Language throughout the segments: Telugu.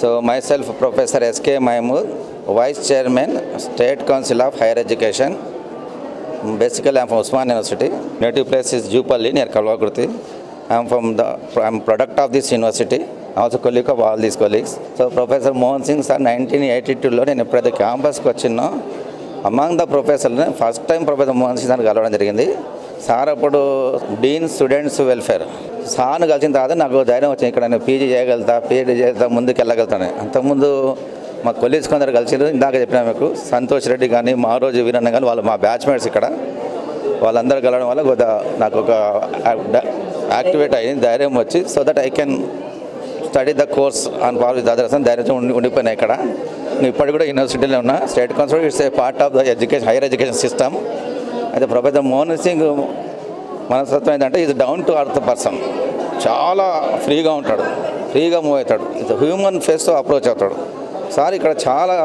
So myself professor SK మైమూర్ vice chairman state council of higher education basically I'm from Osman university native place is Jupally near కల్వాకృతి I'm from the I'm product of this university also colleague of all these colleagues so professor Mohan Singh sir nineteen eighty టూలో నేను ఎప్పుడైతే క్యాంపస్కి వచ్చినో among the ప్రొఫెసర్ని first time professor Mohan Singh sir కలవడం జరిగింది. సార్ అప్పుడు డీన్ స్టూడెంట్స్ వెల్ఫేర్ సాను కలిసిన తర్వాత నాకు ధైర్యం వచ్చింది. ఇక్కడ నేను పీజీ చేయగలుగుతా పీహెచ్డీ చేస్తా ముందుకు వెళ్ళగలుగుతాను. అంతకుముందు మా కొలీగ్స్ కొందరు కలిసిరు ఇందాక చెప్పిన మీకు సంతోష్ రెడ్డి కానీ మారోజు వీరన్న కానీ వాళ్ళు మా బ్యాచ్మేట్స్ ఇక్కడ. వాళ్ళందరూ కలవడం వల్ల కొద్దిగా నాకు ఒక యాక్టివేట్ అయ్యింది ధైర్యం వచ్చి so that I can study the course on par with others అని ధైర్యం ఉండి ఉండిపోయినా ఇక్కడ. నేను ఇప్పటికి కూడా యూనివర్సిటీలో ఉన్నా. State council it's a part of the education higher education system అయితే ప్రొఫెసర్ మోహన్ సింగ్ మనస్తత్వం ఏంటంటే ఇది డౌన్ టు అర్త్ పర్సన్ చాలా ఫ్రీగా ఉంటాడు. ఫ్రీగా మూవ్ అవుతాడు. ఇది హ్యూమన్ ఫేస్తో అప్రోచ్ అవుతాడు. సార్ ఇక్కడ చాలా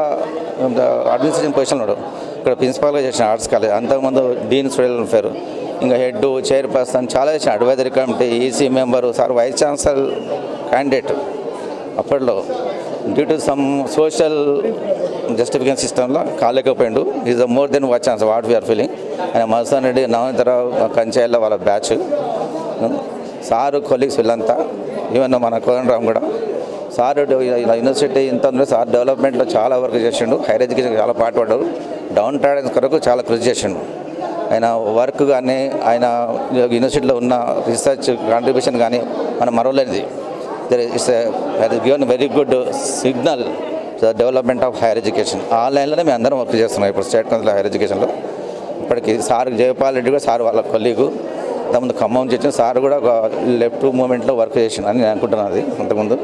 అడ్మినిస్ట్రేషన్ పొజిషన్ ఉన్నాడు ఇక్కడ ప్రిన్సిపాల్గా చేసిన ఆర్ట్స్ కాలేజ్ అంతకుముందు డీన్ స్టూడెంట్ వెల్ఫేర్ ఇంకా హెడ్ చైర్పర్సన్ చాలా చేసిన advisory committee EC member sir vice chancellor candidate అప్పట్లో due to some social justification సిస్టంలో కాలేకపోయిండు. Is the more than watch chance what we are feeling ఆయన మధుసూదన్ రెడ్డి నవనీతరావు కంచాయిల్లో వాళ్ళ బ్యాచ్ hmm? సారు కొలీగ్స్ వీళ్ళంతా ఈవెన్ మన కోదండరామ్ కూడా. సార్ యూనివర్సిటీ ఇంత ఉంది సార్ డెవలప్మెంట్లో చాలా వర్క్ చేసిండు. హైయర్ ఎడ్యుకేషన్ చాలా పాటుపడ్డాడు. డౌన్ ట్రాడెన్స్ కొరకు చాలా కృషి చేసిండు. ఆయన వర్క్ కానీ ఆయన యూనివర్సిటీలో ఉన్న రీసెర్చ్ కాంట్రిబ్యూషన్ కానీ మనం మరవలేనిది. There it's given very good signal the development of higher education ఆ లైన్లోనే మేము అందరం వర్క్ చేస్తున్నాం. ఇప్పుడు స్టేట్ కౌన్సిల్ హైయర్ ఎడ్యుకేషన్లో ఇప్పటికి సార్ జయపాల్ రెడ్డి కూడా సార్ వాళ్ళ కొలీగు ఇంతకుముందు ఖమ్మం చేసిన సార్ కూడా ఒక లెఫ్ట్ మూమెంట్లో వర్క్ చేసిన అని నేను అనుకుంటున్నాను అది అంతకుముందు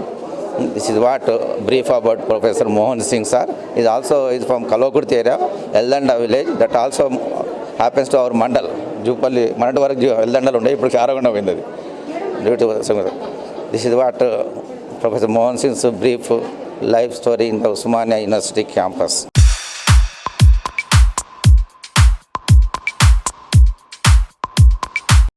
this is what brief about professor Mohan Singh sir ఇది also is from Kalwakurthy area Yeldanda village that also happens to our mandal Jupalli మొన్నటి వరకు ఎల్దండలు ఉండే. ఇప్పుడు చారగొండ పోయింది అది. Due to this is what professor Mohan Singh's brief life story in the Usmania University campus.